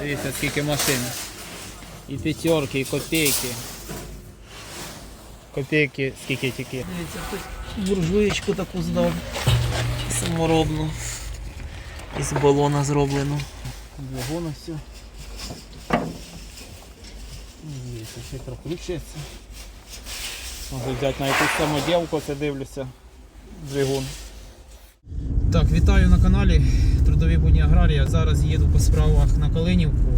Дивіться, скільки машин. І п'ятерки, і копійки. Копійки скільки тільки. Дивіться, хтось буржуєчку таку здав. Саморобну. Із балона зроблено. Двигун все. Дивіться, ще прокручується. Можу взяти на якусь самоділку, це дивлюся. Двигун. Так, вітаю на каналі Трудові будні аграрія. Зараз їду по справах на Калинівку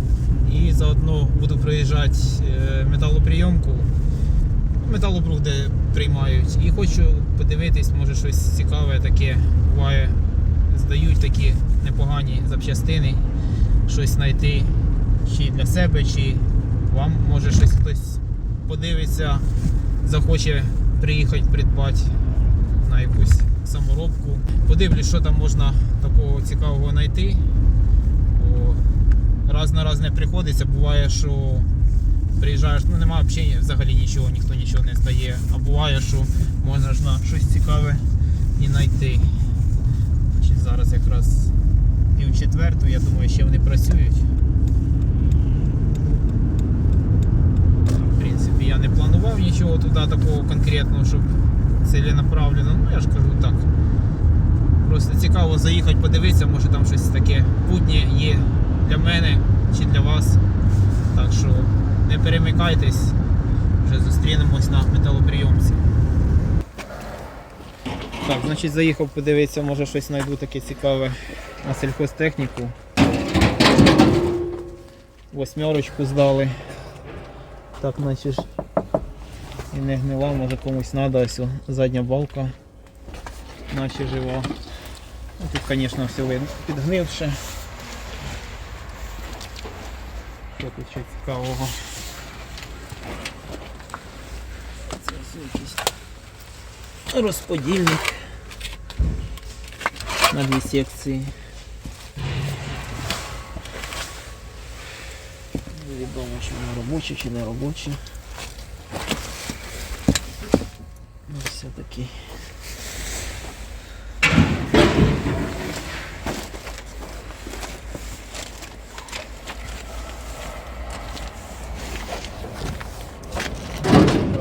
і заодно буду приїжджати е, металоприйомку. Металобрух, де приймають. І хочу подивитись, може щось цікаве таке буває. Здають такі непогані запчастини, щось знайти чи для себе, чи вам може щось хтось подивиться, захоче приїхати придбати на якусь саморобку. Подивлюсь, що там можна такого цікавого знайти. Бо раз на раз не приходиться. Буває, що приїжджаєш, ну немає взагалі, взагалі нічого, ніхто нічого не здає. А буває, що можна ж на щось цікаве і знайти. Зараз якраз пів четверту, я думаю, ще вони працюють. В принципі, я не планував нічого туди такого конкретного, щоб ціленаправлено. Ну я ж кажу так. Просто цікаво заїхати, подивитися, може там щось таке путнє є для мене чи для вас. Так що не перемикайтесь, вже зустрінемось на металоприйомці. Так, значить заїхав подивитися, може щось знайду таке цікаве на сільхозтехніку. Восьмерочку здали. Так, ж і не гнила, може комусь треба, ось задня балка, наче жива. Тут, звісно, все видно підгнивше. Що тут ще цікавого? Це якийсь розподільник на дві секції. Невідомо, чи воно робоче, чи не робоче. Ну, все таки.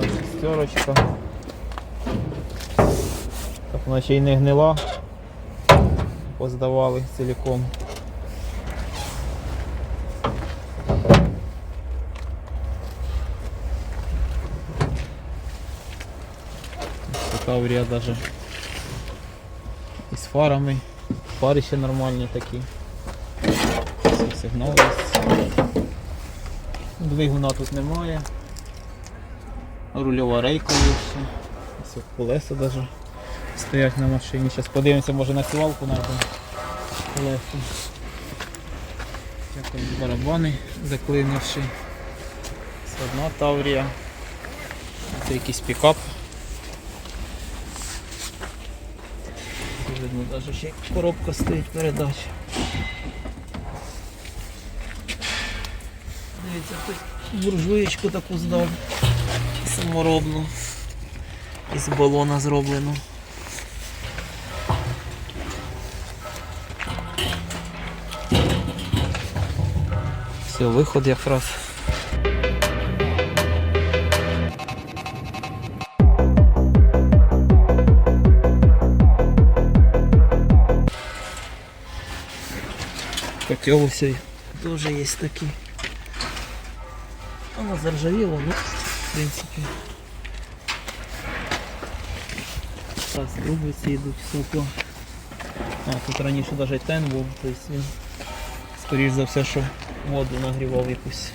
Шестерочка. Так вона ще й не гнила. Поздавали цілком. Таврія даже із фарами. Фари ще нормальні такі. Всі сигнали. є. Двигуна тут немає. Рульова рейка є ще. Колеса даже стоять на машині. Зараз подивимося, може на сівалку знайдемо. Колеса. Якось барабани заклинивши. Це одна Таврія. Це якийсь пікап. Видно, навіть ще коробка стоїть передач. Дивіться, хтось буржуєчку таку здав. Саморобну. Із балона зроблено. Все, виход якраз. Котел все тоже есть такие. Оно заржавело, ну, в принципе. Зараз трубиці йдуть супо. А, тут раніше навіть тен був, тобто він, скоріш за все, що воду нагрівав якусь.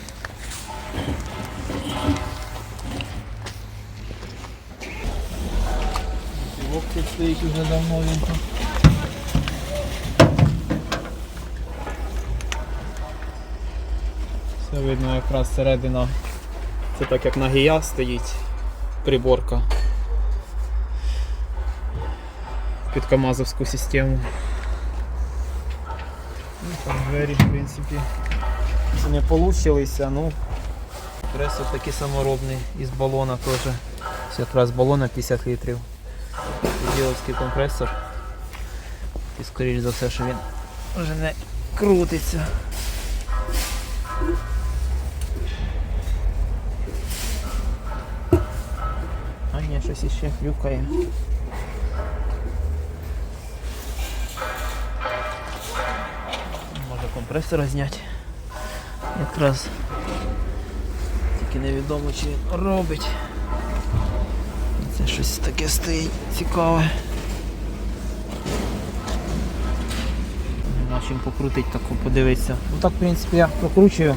Локти стоїть вже давно він тут. Все видно якраз середина. Це так як на гія стоїть приборка під Камазовську систему. Ну, там двері, в принципі, не получилися, ну. Прес такий саморобний із балона теж. Ось якраз балона 50 літрів. Діловський компресор. І скоріш за все, що він вже не крутиться. Щось іще хрюкає. Може компресор зняти. Якраз тільки невідомо чи він робить. Це щось таке стоїть цікаве. Нема чим покрутить таку, подивитися. Ну так, в принципі, я прокручую.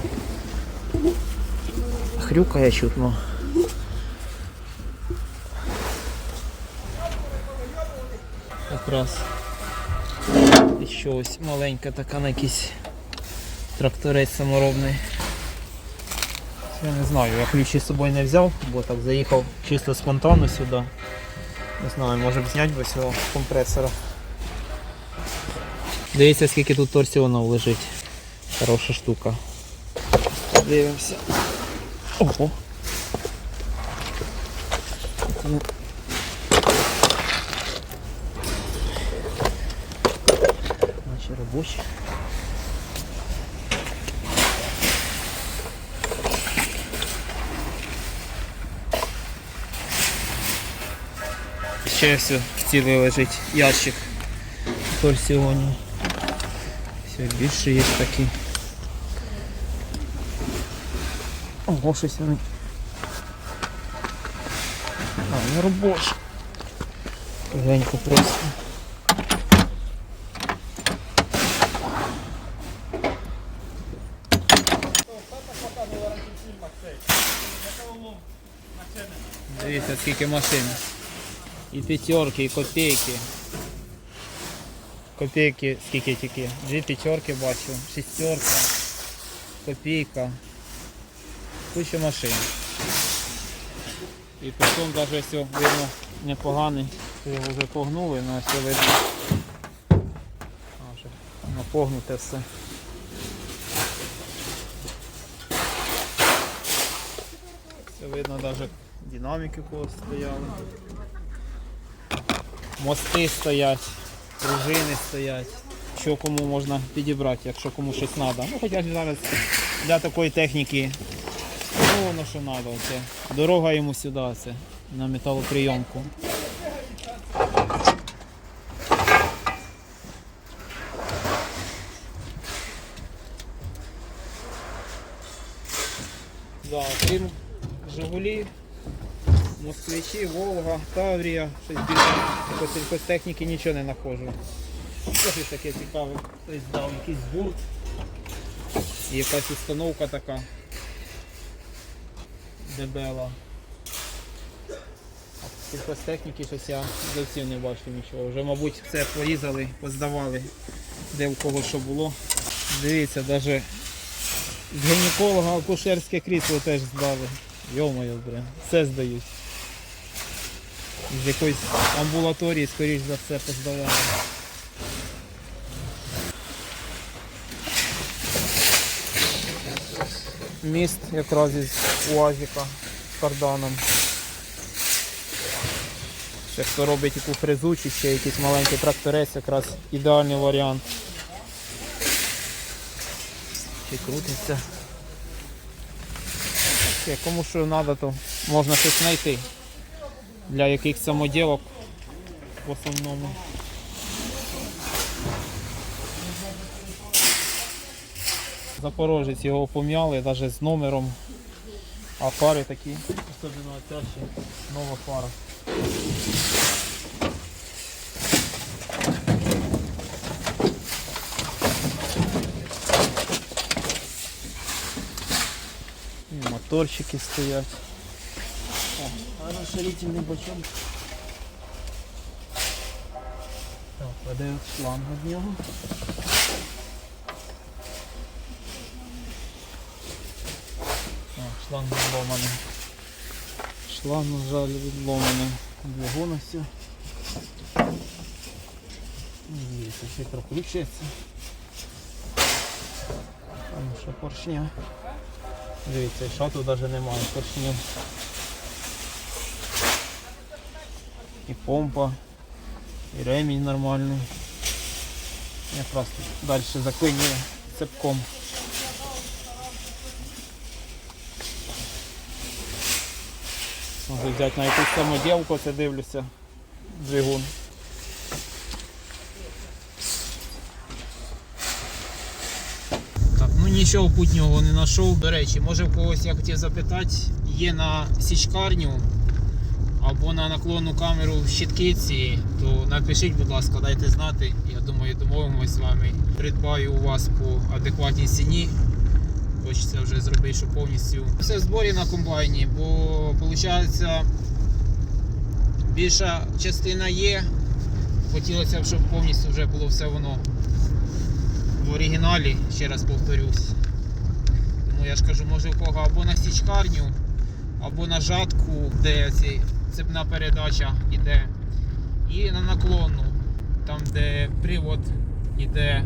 Хрюкає чутно. Якраз і щось маленька така на якийсь тракторець саморобний. Я не знаю, я ключі з собою не взяв, бо так заїхав чисто спонтанно сюди. Не знаю, може б зняти би цього компресора. Дивіться, скільки тут торсіонів лежить. Хороша штука. Дивимося. Ого. Наші. Ще все цілий лежить ящик торсіонів. Все, більше є такі. Ого, щось вони. А, не робочі. Легенько просто. Скільки машин. І п'ятерки, і копійки. Копійки, скільки тільки? Дві п'ятерки бачу, шістерка, копійка. Куча машин. І потім навіть все видно непоганий. Його вже погнули, але все видно. Напогнуте все. Все видно навіть динаміки у стояли. Мости стоять, пружини стоять. Що кому можна підібрати, якщо кому щось треба. Ну хоча зараз для такої техніки ну, воно що треба. Це. Дорога йому сюди це, на металоприйомку. Да, крім Жигулі, Москвичі, Волга, Таврія, щось більше по сільхозтехніки нічого не знаходжу. Щось таке цікаве. Хтось дав якийсь бурт. І якась установка така. Дебела. Сільхозтехніки щось я зовсім не бачу нічого. Вже, мабуть, все порізали, поздавали, де в кого що було. Дивіться, навіть з гінеколога акушерське крісло теж здали. Йо-моє, бля, все здають. З якоїсь амбулаторії, скоріш за все, поздавали. Міст якраз із УАЗіка з карданом. Це хто робить яку фрезу чи ще якийсь маленький тракторець, якраз ідеальний варіант. Чи крутиться. Ще, Кому що треба, то можна щось знайти. Для яких самоділок в основному. Запорожець його пом'яли навіть з номером. А фари такі, особливо ця нова фара. І моторчики стоять. А розширительний бачок. Так, веде шланг від нього. О, шланг відломаний. Шланг, на жаль, відломаний. Двигун все. Це ще прокручується. Там ще поршня. Дивіться, шату навіть немає поршнів. І помпа, і ремінь нормальний. Якраз далі заклинює цепком. Може взяти на якусь самоділку, це дивлюся. Двигун. Так, ну нічого путнього не знайшов. До речі, може в когось я хотів запитати, є на січкарню або на наклонну камеру в щиткиці, то напишіть, будь ласка, дайте знати. Я думаю, домовимось з вами. Придбаю у вас по адекватній ціні. Хочеться вже зробити, що повністю все в зборі на комбайні, бо виходить більша частина є. Хотілося б, щоб повністю вже було все воно в оригіналі, ще раз повторюсь. Тому я ж кажу, може у кого або на січкарню, або на жатку, де ці цепна передача йде, і на наклонну, там де привод йде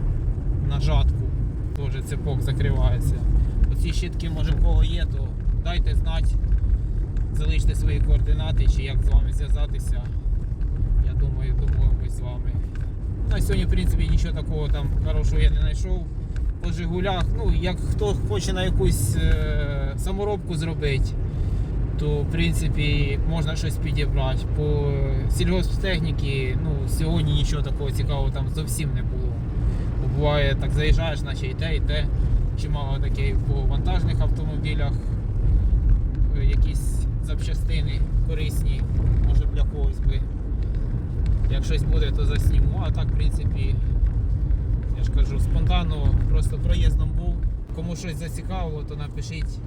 на жатку, теж цепок закривається. Оці щитки, може в кого є, то дайте знати, залиште свої координати чи як з вами зв'язатися. Я думаю, домовимось з вами. На сьогодні, в принципі, нічого такого там хорошого я не знайшов. По Жигулях, ну, як хто хоче на якусь е, саморобку зробити, то в принципі можна щось підібрати. По е, сільгосптехніці, ну, сьогодні нічого такого цікавого там зовсім не було. Бо буває, так заїжджаєш, наче і те, і те. Чимало таке по вантажних автомобілях, е, якісь запчастини корисні, може для когось би. Як щось буде, то засніму. А так, в принципі, я ж кажу, спонтанно просто проїздом був. Кому щось зацікавило, то напишіть.